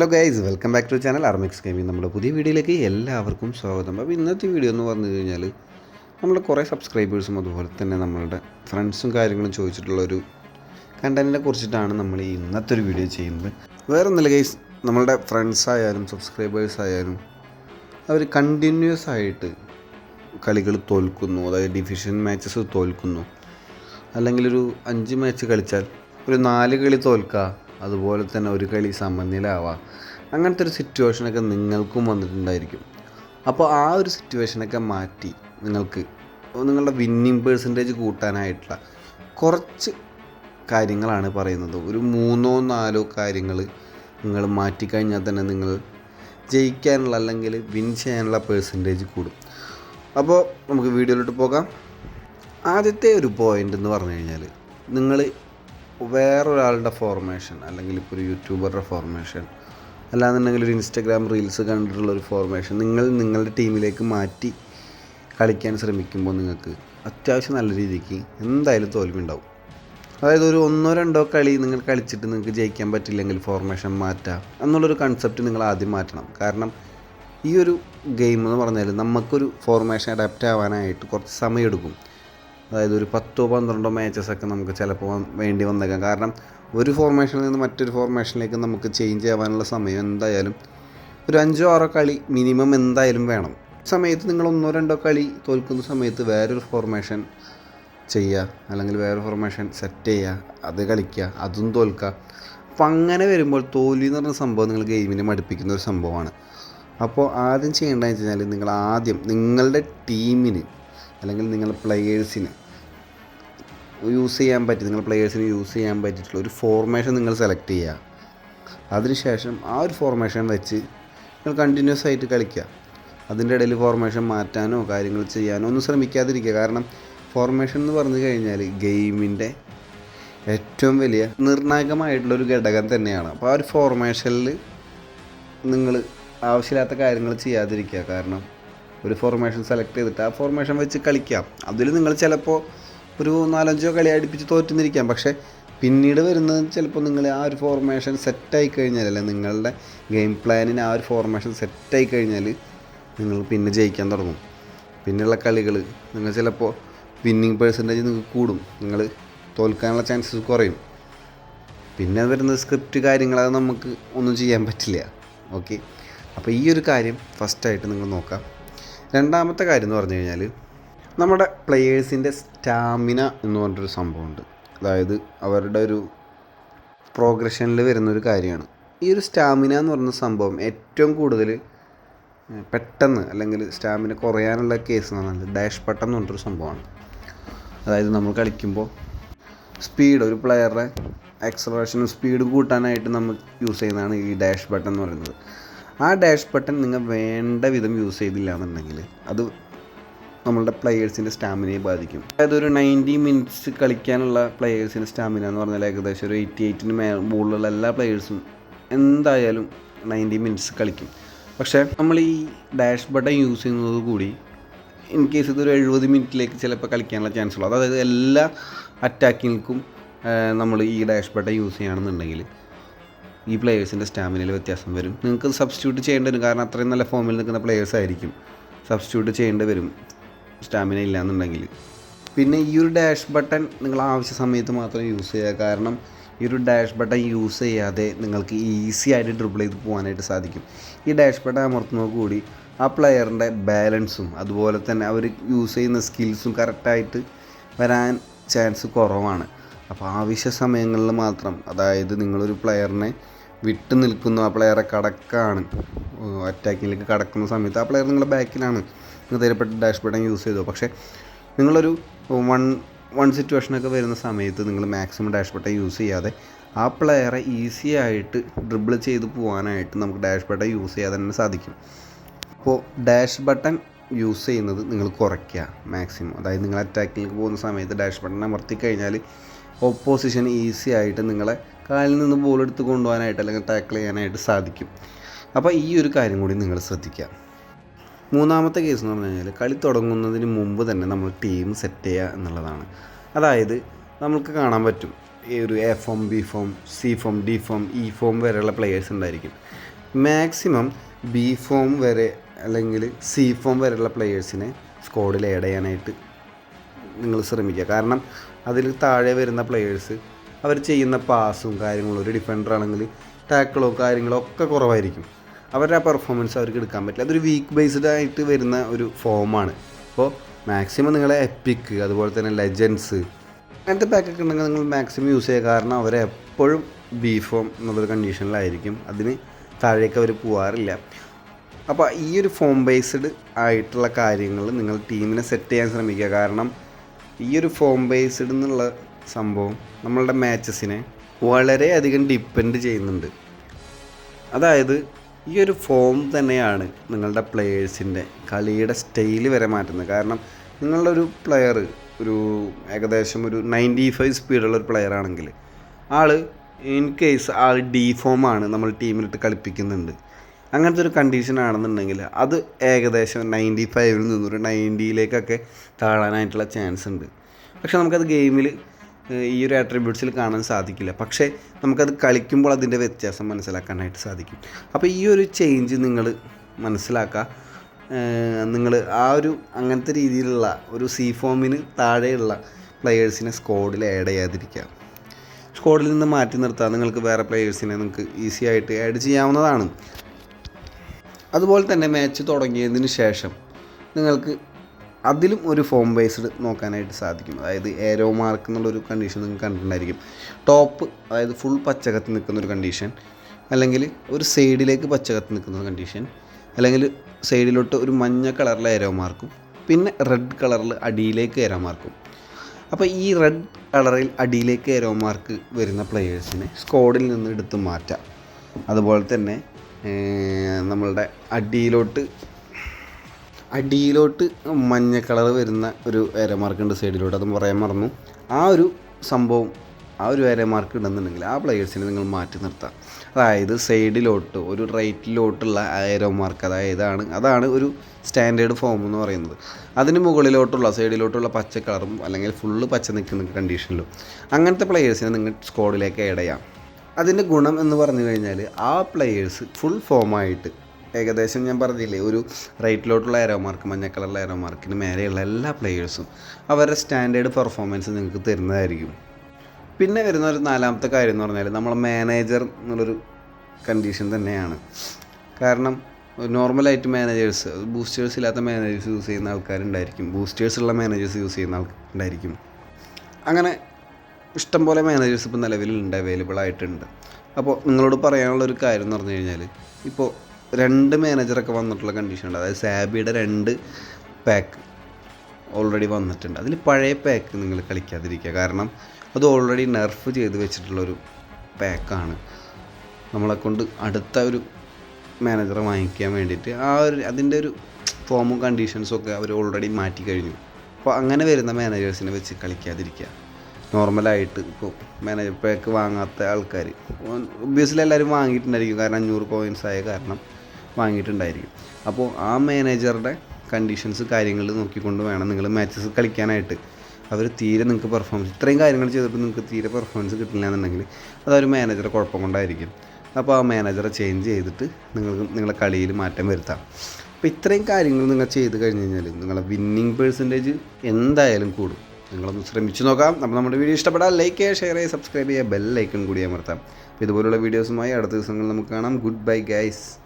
Hello guys welcome back to channel Armix gaming. നമ്മുടെ പുതിയ വീഡിയോയിലേക്ക് എല്ലാവർക്കും സ്വാഗതം. അപ്പോൾ ഇന്നത്തെ വീഡിയോ എന്ന് പറഞ്ഞു കഴിഞ്ഞാൽ നമ്മൾ കുറേ സബ്സ്ക്രൈബേഴ്സും അതുപോലെ തന്നെ നമ്മളുടെ ഫ്രണ്ട്സും കാര്യങ്ങളും ചോദിച്ചിട്ടുള്ള ഒരു കണ്ടന്റിനെ കുറിച്ചിട്ടാണ് നമ്മൾ ഈ ഇന്നത്തെ ഒരു വീഡിയോ ചെയ്യുന്നത്. വേറെ ഒന്നുമില്ല ഗൈസ് നമ്മളുടെ ഫ്രണ്ട്സ് ആയാലും സബ്സ്ക്രൈബേഴ്സ് ആയാലും അവർ കണ്ടിന്യൂസ് ആയിട്ട് കളികൾ തോൽക്കുന്നു. അതായത് ഡിവിഷൻ മാച്ചസ് തോൽക്കുന്നു. അല്ലെങ്കിൽ ഒരു അഞ്ച് മാച്ച് കളിച്ചാൽ ഒരു നാല് കളി തോൽക്കുക അതുപോലെ തന്നെ ഒരു കളി സമനിലാവുക അങ്ങനത്തെ ഒരു സിറ്റുവേഷനൊക്കെ നിങ്ങൾക്കും വന്നിട്ടുണ്ടായിരിക്കും. അപ്പോൾ ആ ഒരു സിറ്റുവേഷനൊക്കെ മാറ്റി നിങ്ങൾക്ക് നിങ്ങളുടെ വിന്നിങ് പേഴ്സന്റേജ് കൂട്ടാനായിട്ടുള്ള കുറച്ച് കാര്യങ്ങളാണ് പറയുന്നത്. ഒരു മൂന്നോ നാലോ കാര്യങ്ങൾ നിങ്ങൾ മാറ്റിക്കഴിഞ്ഞാൽ തന്നെ നിങ്ങൾ ജയിക്കാനുള്ള അല്ലെങ്കിൽ വിൻ ചെയ്യാനുള്ള പേഴ്സന്റേജ് കൂടും. അപ്പോൾ നമുക്ക് വീഡിയോയിലോട്ട് പോകാം. ആദ്യത്തെ ഒരു പോയിന്റ് എന്ന് പറഞ്ഞു കഴിഞ്ഞാൽ നിങ്ങൾ വേറൊരാളുടെ ഫോർമേഷൻ അല്ലെങ്കിൽ ഇപ്പോൾ ഒരു യൂട്യൂബറുടെ ഫോർമേഷൻ അല്ലാന്നുണ്ടെങ്കിൽ ഒരു ഇൻസ്റ്റാഗ്രാം റീൽസ് കണ്ടിട്ടുള്ള ഒരു ഫോർമേഷൻ നിങ്ങൾ നിങ്ങളുടെ ടീമിലേക്ക് മാറ്റി കളിക്കാൻ ശ്രമിക്കുമ്പോൾ നിങ്ങൾക്ക് അത്യാവശ്യം നല്ല രീതിക്ക് എന്തായാലും തോൽവി ഉണ്ടാവും അതായത് ഒരു ഒന്നോ രണ്ടോ കളി നിങ്ങൾ കളിച്ചിട്ട് നിങ്ങൾക്ക് ജയിക്കാൻ പറ്റില്ലെങ്കിൽ ഫോർമേഷൻ മാറ്റാം എന്നുള്ളൊരു കൺസെപ്റ്റ് നിങ്ങൾ ആദ്യം മാറ്റണം. കാരണം ഈ ഒരു ഗെയിം എന്ന് പറഞ്ഞാൽ നമുക്കൊരു ഫോർമേഷൻ അഡാപ്റ്റ് ആവാനായിട്ട് കുറച്ച് സമയമെടുക്കും. അതായത് ഒരു പത്തോ പന്ത്രണ്ടോ മാച്ചസ് ഒക്കെ നമുക്ക് ചിലപ്പോൾ വേണ്ടി വന്നേക്കാം. കാരണം ഒരു ഫോർമേഷനിൽ നിന്ന് മറ്റൊരു ഫോർമേഷനിലേക്ക് നമുക്ക് ചേഞ്ച് ചെയ്യാനുള്ള സമയം എന്തായാലും ഒരു അഞ്ചോ ആറോ കളി മിനിമം എന്തായാലും വേണം. സമയത്ത് നിങ്ങൾ ഒന്നോ രണ്ടോ കളി തോൽക്കുന്ന സമയത്ത് വേറൊരു ഫോർമേഷൻ ചെയ്യുക അല്ലെങ്കിൽ വേറെ ഫോർമേഷൻ സെറ്റ് ചെയ്യുക അത് കളിക്കുക അതും തോൽക്കുക അപ്പം അങ്ങനെ വരുമ്പോൾ തോൽവി എന്ന് പറഞ്ഞ സംഭവം നിങ്ങൾ ഗെയിമിനെ മടുപ്പിക്കുന്ന ഒരു സംഭവമാണ്. അപ്പോൾ ആദ്യം ചെയ്യേണ്ടതെന്ന് വെച്ച് കഴിഞ്ഞാൽ നിങ്ങൾ ആദ്യം നിങ്ങളുടെ ടീമിന് അല്ലെങ്കിൽ നിങ്ങളുടെ പ്ലെയേഴ്സിന് യൂസ് ചെയ്യാൻ പറ്റി നിങ്ങൾ പ്ലെയേഴ്സിന് യൂസ് ചെയ്യാൻ പറ്റിയിട്ടുള്ള ഒരു ഫോർമേഷൻ നിങ്ങൾ സെലക്ട് ചെയ്യുക അതിനുശേഷം ആ ഒരു ഫോർമേഷൻ വെച്ച് നിങ്ങൾ കണ്ടിന്യൂസ് ആയിട്ട് കളിക്കുക അതിന്റെ ഇടയിൽ ഫോർമേഷൻ മാറ്റാനോ കാര്യങ്ങൾ ചെയ്യാനോ ഒന്നും ശ്രമിക്കാതിരിക്കുക. കാരണം ഫോർമേഷൻ എന്ന് പറഞ്ഞു കഴിഞ്ഞാൽ ഗെയിമിന്റെ ഏറ്റവും വലിയ നിർണായകമായിട്ടുള്ളൊരു ഘടകം തന്നെയാണ്. അപ്പോൾ ആ ഒരു ഫോർമേഷനിൽ നിങ്ങൾ ആവശ്യമില്ലാത്ത കാര്യങ്ങൾ ചെയ്യാതിരിക്കുക. കാരണം ഒരു ഫോർമേഷൻ സെലക്ട് ചെയ്തിട്ട് ആ ഫോർമേഷൻ വെച്ച് കളിക്കാം. അതിൽ നിങ്ങൾ ചിലപ്പോൾ ഒരു നാലഞ്ചോ കളി അടുപ്പിച്ച് തോറ്റുന്നിരിക്കാം. പക്ഷേ പിന്നീട് വരുന്നത് ചിലപ്പോൾ നിങ്ങൾ ആ ഒരു ഫോർമേഷൻ സെറ്റായി കഴിഞ്ഞാൽ അല്ലെ നിങ്ങളുടെ ഗെയിം പ്ലാനിന് ആ ഒരു ഫോർമേഷൻ സെറ്റായി കഴിഞ്ഞാൽ നിങ്ങൾ പിന്നെ ജയിക്കാൻ തുടങ്ങും. പിന്നെയുള്ള കളികൾ നിങ്ങൾ ചിലപ്പോൾ വിന്നിങ് പേഴ്സന്റേജ് നിങ്ങൾക്ക് കൂടും. നിങ്ങൾ തോൽക്കാനുള്ള ചാൻസസ് കുറയും. പിന്നെ വരുന്ന സ്ക്രിപ്റ്റ് കാര്യങ്ങൾ അത് നമുക്ക് ഒന്നും ചെയ്യാൻ പറ്റില്ല. ഓക്കെ അപ്പോൾ ഈ ഒരു കാര്യം ഫസ്റ്റായിട്ട് നിങ്ങൾ നോക്കാം. രണ്ടാമത്തെ കാര്യം എന്ന് പറഞ്ഞു കഴിഞ്ഞാൽ നമ്മുടെ പ്ലെയേഴ്സിന്റെ സ്റ്റാമിന എന്ന് പറഞ്ഞിട്ടൊരു സംഭവമുണ്ട്. അതായത് അവരുടെ ഒരു പ്രോഗ്രഷനിൽ വരുന്നൊരു കാര്യമാണ്. ഈ ഒരു സ്റ്റാമിന എന്ന് പറയുന്ന സംഭവം ഏറ്റവും കൂടുതൽ പെട്ടെന്ന് അല്ലെങ്കിൽ സ്റ്റാമിന കുറയാനുള്ള കേസ് എന്ന് പറഞ്ഞാൽ ഡാഷ് പട്ടം എന്ന് പറഞ്ഞൊരു സംഭവമാണ്. അതായത് നമ്മൾ കളിക്കുമ്പോൾ സ്പീഡ് ഒരു പ്ലെയറുടെ ആക്സലറേഷനും സ്പീഡ് കൂട്ടാനായിട്ട് നമ്മൾ യൂസ് ചെയ്യുന്നതാണ് ഈ ഡാഷ് ബട്ടൺ എന്ന് പറയുന്നത്. ആ ഡാഷ് ബട്ടൺ നിങ്ങൾ വേണ്ട വിധം യൂസ് ചെയ്തില്ല എന്നുണ്ടെങ്കിൽ അത് നമ്മളുടെ പ്ലെയേഴ്സിന്റെ സ്റ്റാമിനയെ ബാധിക്കും. അതായത് ഒരു നയന്റി മിനിറ്റ്സ് കളിക്കാനുള്ള പ്ലെയേഴ്സിന്റെ സ്റ്റാമിന എന്ന് പറഞ്ഞാൽ ഏകദേശം ഒരു എയ്റ്റി എയ്റ്റിന് മേ മുകളിലുള്ള എല്ലാ പ്ലെയേഴ്സും എന്തായാലും നയന്റി മിനിറ്റ്സ് കളിക്കും. പക്ഷേ നമ്മൾ ഈ ഡാഷ് ബട്ടൺ യൂസ് ചെയ്യുന്നത് കൂടി ഇൻ കേസ് ഇതൊരു എഴുപത് മിനിറ്റിലേക്ക് ചിലപ്പോൾ കളിക്കാനുള്ള ചാൻസ് ഉള്ളൂ. അതായത് എല്ലാ അറ്റാക്കിങ്ങൾക്കും നമ്മൾ ഈ ഡാഷ് ബട്ടൺ യൂസ് ചെയ്യുകയാണെന്നുണ്ടെങ്കിൽ ഈ പ്ലെയേഴ്സിന്റെ സ്റ്റാമിനയിൽ വ്യത്യാസം വരും. നിങ്ങൾക്ക് സബ്സ്റ്റിറ്റ്യൂട്ട് ചെയ്യേണ്ടി വരും. കാരണം അത്രയും നല്ല ഫോമിൽ നിൽക്കുന്ന പ്ലെയേഴ്സ് ആയിരിക്കും. സബ്സ്റ്റിറ്റ്യൂട്ട് ചെയ്യേണ്ടി വരും. സ്റ്റാമിന ഇല്ല എന്നുണ്ടെങ്കിൽ പിന്നെ ഈ ഒരു ഡാഷ് ബട്ടൺ നിങ്ങൾ ആവശ്യ സമയത്ത് മാത്രം യൂസ് ചെയ്യുക. കാരണം ഈ ഒരു ഡാഷ് ബട്ടൺ യൂസ് ചെയ്യാതെ നിങ്ങൾക്ക് ഈസി ആയിട്ട് ഡ്രിബിൾ ചെയ്ത് പോകാനായിട്ട് സാധിക്കും. ഈ ഡാഷ് ബട്ടൺ അമർത്തുന്നത് കൂടി ആ പ്ലെയറിന്റെ ബാലൻസും അതുപോലെ തന്നെ അവർ യൂസ് ചെയ്യുന്ന സ്കിൽസും കറക്റ്റായിട്ട് വരാൻ ചാൻസ് കുറവാണ്. അപ്പോൾ ആവശ്യ സമയങ്ങളിൽ മാത്രം അതായത് നിങ്ങളൊരു പ്ലെയറിനെ വിട്ട് നിൽക്കുന്നു ആ പ്ലെയറെ കടക്കാണ്. അറ്റാക്കിങ്ങിലേക്ക് കടക്കുന്ന സമയത്ത് ആ പ്ലെയർ നിങ്ങളുടെ ബാക്കിലാണ്. നിങ്ങൾ തരപ്പെട്ട ഡാഷ് ബട്ടൺ യൂസ് ചെയ്തു. പക്ഷേ നിങ്ങളൊരു വൺ വൺ സിറ്റുവേഷനൊക്കെ വരുന്ന സമയത്ത് നിങ്ങൾ മാക്സിമം ഡാഷ് ബട്ടൺ യൂസ് ചെയ്യാതെ ആ പ്ലെയറെ ഈസി ആയിട്ട് ഡ്രിബിൾ ചെയ്ത് പോകാനായിട്ട് നമുക്ക് ഡാഷ് ബട്ടൺ യൂസ് ചെയ്യാതെ തന്നെ സാധിക്കും. അപ്പോൾ ഡാഷ് ബട്ടൺ യൂസ് ചെയ്യുന്നത് നിങ്ങൾ കുറയ്ക്കുക മാക്സിമം അതായത് നിങ്ങൾ അറ്റാക്കിലേക്ക് പോകുന്ന സമയത്ത് ഡാഷ് ബട്ടൺ അമർത്തി കഴിഞ്ഞാൽ ഓപ്പോസിഷൻ ഈസി ആയിട്ട് നിങ്ങളെ കാലിൽ നിന്ന് ബോൾ എടുത്ത് കൊണ്ടുപോകാനായിട്ട് അല്ലെങ്കിൽ ടാക്കിൾ ചെയ്യാനായിട്ട് സാധിക്കും. അപ്പോൾ ഈ ഒരു കാര്യം കൂടി നിങ്ങൾ ശ്രദ്ധിക്കുക. മൂന്നാമത്തെ കേസ് എന്ന് പറഞ്ഞു കഴിഞ്ഞാൽ കളി തുടങ്ങുന്നതിന് മുമ്പ് തന്നെ നമ്മൾ ടീം സെറ്റ് ചെയ്യുക എന്നുള്ളതാണ്. അതായത് നമുക്ക് കാണാൻ പറ്റും ഈ ഒരു A form B form C form D form E form വരെയുള്ള പ്ലെയേഴ്സ് ഉണ്ടായിരിക്കും. മാക്സിമം ബി ഫോം വരെ അല്ലെങ്കിൽ സി ഫോം വരെയുള്ള പ്ലെയേഴ്സിനെ സ്ക്വാഡിൽ ആഡ് ചെയ്യാനായിട്ട് നിങ്ങൾ ശ്രമിക്കുക. കാരണം അതിൽ താഴെ വരുന്ന പ്ലെയേഴ്സ് അവർ ചെയ്യുന്ന പാസും കാര്യങ്ങളും ഒരു ഡിഫൻഡർ ആണെങ്കിൽ ടാക്കിളോ കാര്യങ്ങളോ ഒക്കെ കുറവായിരിക്കും. അവരുടെ ആ പെർഫോമൻസ് അവർക്ക് എടുക്കാൻ പറ്റില്ല. അതൊരു വീക്ക് ബേസ്ഡ് ആയിട്ട് വരുന്ന ഒരു ഫോമാണ് അപ്പോൾ മാക്സിമം നിങ്ങളെ എപ്പിക്ക് അതുപോലെ തന്നെ ലെജൻസ് അങ്ങനത്തെ പാക്കൊക്കെ ഉണ്ടെങ്കിൽ നിങ്ങൾ മാക്സിമം യൂസ് ചെയ്യുക. കാരണം അവരെപ്പോഴും ബി ഫോം എന്നുള്ളൊരു കണ്ടീഷനിലായിരിക്കും അതിന് താഴേക്ക് അവർ പോകാറില്ല അപ്പോൾ ഈ ഒരു ഫോം ബേസ്ഡ് ആയിട്ടുള്ള കാര്യങ്ങൾ നിങ്ങൾ ടീമിനെ സെറ്റ് ചെയ്യാൻ ശ്രമിക്കുക. കാരണം ഈ ഒരു ഫോം ബേസ്ഡ് എന്നുള്ള സംഭവം നമ്മളുടെ മാച്ചസിനെ വളരെയധികം ഡിപ്പെൻഡ് ചെയ്യുന്നുണ്ട്. അതായത് ഈ ഒരു ഫോം തന്നെയാണ് നിങ്ങളുടെ പ്ലെയേഴ്സിന്റെ കളിയുടെ സ്റ്റൈൽ വരെ മാറ്റുന്നത്. കാരണം നിങ്ങളുടെ ഒരു പ്ലെയർ ഒരു ഏകദേശം ഒരു നയന്റി ഫൈവ് സ്പീഡുള്ള ഒരു പ്ലെയർ ആണെങ്കിൽ all in case all D ഫോമാണ് നമ്മൾ ടീമിലിട്ട് കളിപ്പിക്കുന്നുണ്ട്. അങ്ങനത്തെ ഒരു കണ്ടീഷൻ ആണെന്നുണ്ടെങ്കിൽ അത് ഏകദേശം നയന്റി ഫൈവിൽ നിന്നൊരു നയന്റിയിലേക്കൊക്കെ താഴാനായിട്ടുള്ള ചാൻസ് ഉണ്ട്. പക്ഷെ നമുക്കത് ഗെയിമിൽ ഈ ഒരു ആട്രിബ്യൂട്ട്സിൽ കാണാൻ സാധിക്കില്ല. പക്ഷേ നമുക്കത് കളിക്കുമ്പോൾ അതിന്റെ വ്യത്യാസം മനസ്സിലാക്കാനായിട്ട് സാധിക്കും. അപ്പോൾ ഈ ഒരു ചേഞ്ച് നിങ്ങൾ മനസ്സിലാക്കുക നിങ്ങൾ ആ ഒരു അങ്ങനത്തെ രീതിയിലുള്ള ഒരു സി ഫോമിന് താഴെയുള്ള പ്ലെയേഴ്സിനെ സ്ക്വാഡിൽ ആഡ് ചെയ്യാതിരിക്കുക. സ്ക്വാഡിൽ നിന്ന് മാറ്റി നിർത്താൻ നിങ്ങൾക്ക് വേറെ പ്ലെയേഴ്സിനെ നിങ്ങൾക്ക് ഈസി ആയിട്ട് ആഡ് ചെയ്യാവുന്നതാണ്. അതുപോലെ തന്നെ മാച്ച് തുടങ്ങിയതിന് ശേഷം നിങ്ങൾക്ക് അതിലും ഒരു ഫോം ബേസ്ഡ് നോക്കാനായിട്ട് സാധിക്കും. അതായത് ഏരോ മാർക്ക് എന്നുള്ളൊരു കണ്ടീഷൻ നിങ്ങൾ കണ്ടിട്ടുണ്ടായിരിക്കും. ടോപ്പ് അതായത് ഫുൾ പച്ചകത്ത് നിൽക്കുന്ന ഒരു കണ്ടീഷൻ അല്ലെങ്കിൽ ഒരു സൈഡിലേക്ക് പച്ചകത്ത് നിൽക്കുന്ന ഒരു കണ്ടീഷൻ അല്ലെങ്കിൽ സൈഡിലോട്ട് ഒരു മഞ്ഞ കളറിലെ ഏരോ മാർക്കും പിന്നെ റെഡ് കളറിൽ അടിയിലേക്ക് ഏരോ മാർക്കും അപ്പോൾ ഈ റെഡ് കളറിൽ അടിയിലേക്ക് ഏരോ മാർക്ക് വരുന്ന പ്ലെയേഴ്സിനെ സ്ക്വാഡിൽ നിന്ന് എടുത്ത് മാറ്റാം. അതുപോലെ തന്നെ നമ്മളുടെ അടിയിലോട്ട് അടിയിലോട്ട് മഞ്ഞ കളർ വരുന്ന ഒരു ഏര മാർക്ക് ഉണ്ട് സൈഡിലോട്ട് അത് പറയാൻ മറന്നു. ആ ഒരു സംഭവം ആ ഒരു ഏര മാർക്ക് ഉണ്ടെന്നുണ്ടെങ്കിൽ ആ പ്ലെയേഴ്സിനെ നിങ്ങൾ മാറ്റി നിർത്താം. അതായത് സൈഡിലോട്ട് ഒരു റൈറ്റിലോട്ടുള്ള ഏരോ മാർക്ക് അതായതാണ് അതാണ് ഒരു സ്റ്റാൻഡേർഡ് ഫോം എന്ന് പറയുന്നത്. അതിന് മുകളിലോട്ടുള്ള സൈഡിലോട്ടുള്ള പച്ച കളറും അല്ലെങ്കിൽ ഫുള്ള് പച്ച നിൽക്കുന്ന കണ്ടീഷനിലും അങ്ങനത്തെ പ്ലെയേഴ്സിനെ നിങ്ങൾ സ്ക്വാഡിലേക്ക് ആഡ് ചെയ്യാം. അതിന്റെ ഗുണം എന്ന് പറഞ്ഞു കഴിഞ്ഞാൽ ആ പ്ലെയേഴ്സ് ഫുൾ ഫോമായിട്ട് ഏകദേശം ഞാൻ പറഞ്ഞില്ലേ ഒരു റൈറ്റിലോട്ടുള്ള ഏരോ മാർക്ക് മഞ്ഞ കളറിലെ ഏരോ മാർക്കിന് മേലെയുള്ള എല്ലാ പ്ലെയേഴ്സും അവരുടെ സ്റ്റാൻഡേർഡ് പെർഫോമൻസ് നിങ്ങൾക്ക് തരുന്നതായിരിക്കും. പിന്നെ വരുന്ന ഒരു നാലാമത്തെ കാര്യം എന്ന് പറഞ്ഞാൽ നമ്മളെ മാനേജർ എന്നുള്ളൊരു കണ്ടീഷൻ തന്നെയാണ്. കാരണം നോർമലായിട്ട് മാനേജേഴ്സ് ബൂസ്റ്റേഴ്സ് ഇല്ലാത്ത മാനേജേഴ്സ് യൂസ് ചെയ്യുന്ന ആൾക്കാരുണ്ടായിരിക്കും. ബൂസ്റ്റേഴ്സ് ഉള്ള മാനേജേഴ്സ് യൂസ് ചെയ്യുന്ന ആൾക്കാരുണ്ടായിരിക്കും അങ്ങനെ ഇഷ്ടംപോലെ മാനേജേഴ്സ് ഇപ്പോൾ നിലവിലുണ്ട് അവൈലബിൾ ആയിട്ടുണ്ട്. അപ്പോൾ നിങ്ങളോട് പറയാനുള്ള ഒരു കാര്യം എന്ന് പറഞ്ഞു കഴിഞ്ഞാൽ ഇപ്പോൾ രണ്ട് മാനേജറൊക്കെ വന്നിട്ടുള്ള കണ്ടീഷൻ ഉണ്ട്. അതായത് സാബിയുടെ രണ്ട് പാക്ക് ഓൾറെഡി വന്നിട്ടുണ്ട്. അതിൽ പഴയ പാക്ക് നിങ്ങൾ കളിക്കാതിരിക്കുക. കാരണം അത് ഓൾറെഡി നെർഫ് ചെയ്ത് വെച്ചിട്ടുള്ളൊരു പാക്കാണ് നമ്മളെ കൊണ്ട് അടുത്ത ഒരു മാനേജറെ വാങ്ങിക്കാൻ വേണ്ടിയിട്ട് ആ ഒരു അതിന്റെ ഒരു ഫോമും കണ്ടീഷൻസും ഒക്കെ അവർ ഓൾറെഡി മാറ്റി കഴിഞ്ഞു. അപ്പോൾ അങ്ങനെ വരുന്ന മാനേജേഴ്സിനെ വെച്ച് കളിക്കാതിരിക്കുക. നോർമലായിട്ട് ഇപ്പോൾ മാനേജർ പാക്ക് വാങ്ങാത്ത ആൾക്കാർ ഒബ്വിയസ്ലി എല്ലാവരും വാങ്ങിയിട്ടുണ്ടായിരിക്കും. കാരണം അഞ്ഞൂറ് കോയിൻസ് ആയ കാരണം വാങ്ങിയിട്ടുണ്ടായിരിക്കും. അപ്പോൾ ആ മാനേജറുടെ കണ്ടീഷൻസ് കാര്യങ്ങൾ നോക്കിക്കൊണ്ട് വേണം നിങ്ങൾ മാച്ചസ് കളിക്കാനായിട്ട്. അവർ തീരെ നിങ്ങൾക്ക് പെർഫോമൻസ് ഇത്രയും കാര്യങ്ങൾ ചെയ്തിട്ട് നിങ്ങൾക്ക് തീരെ പെർഫോമൻസ് കിട്ടില്ല എന്നുണ്ടെങ്കിൽ അതൊരു മാനേജറെ കുഴപ്പം കൊണ്ടായിരിക്കും. അപ്പോൾ ആ മാനേജറെ ചേഞ്ച് ചെയ്തിട്ട് നിങ്ങൾക്ക് നിങ്ങളെ കളിയിൽ മാറ്റം വരുത്താം. അപ്പോൾ ഇത്രയും കാര്യങ്ങൾ നിങ്ങൾ ചെയ്ത് കഴിഞ്ഞ് കഴിഞ്ഞാൽ നിങ്ങളെ വിന്നിങ് പേഴ്സന്റേജ് എന്തായാലും കൂടും. നിങ്ങളൊന്ന് ശ്രമിച്ചു നോക്കാം. അപ്പോൾ നമ്മുടെ വീഡിയോ ഇഷ്ടപ്പെട്ടാൽ ലൈക്ക് ചെയ്യുക ഷെയർ ചെയ്യുക സബ്സ്ക്രൈബ് ചെയ്യുക ബെൽ ഐക്കൺ കൂടി അമർത്താം. അപ്പോൾ ഇതുപോലുള്ള വീഡിയോസുമായി അടുത്ത ദിവസങ്ങളിൽ നമുക്ക് കാണാം. Good bye guys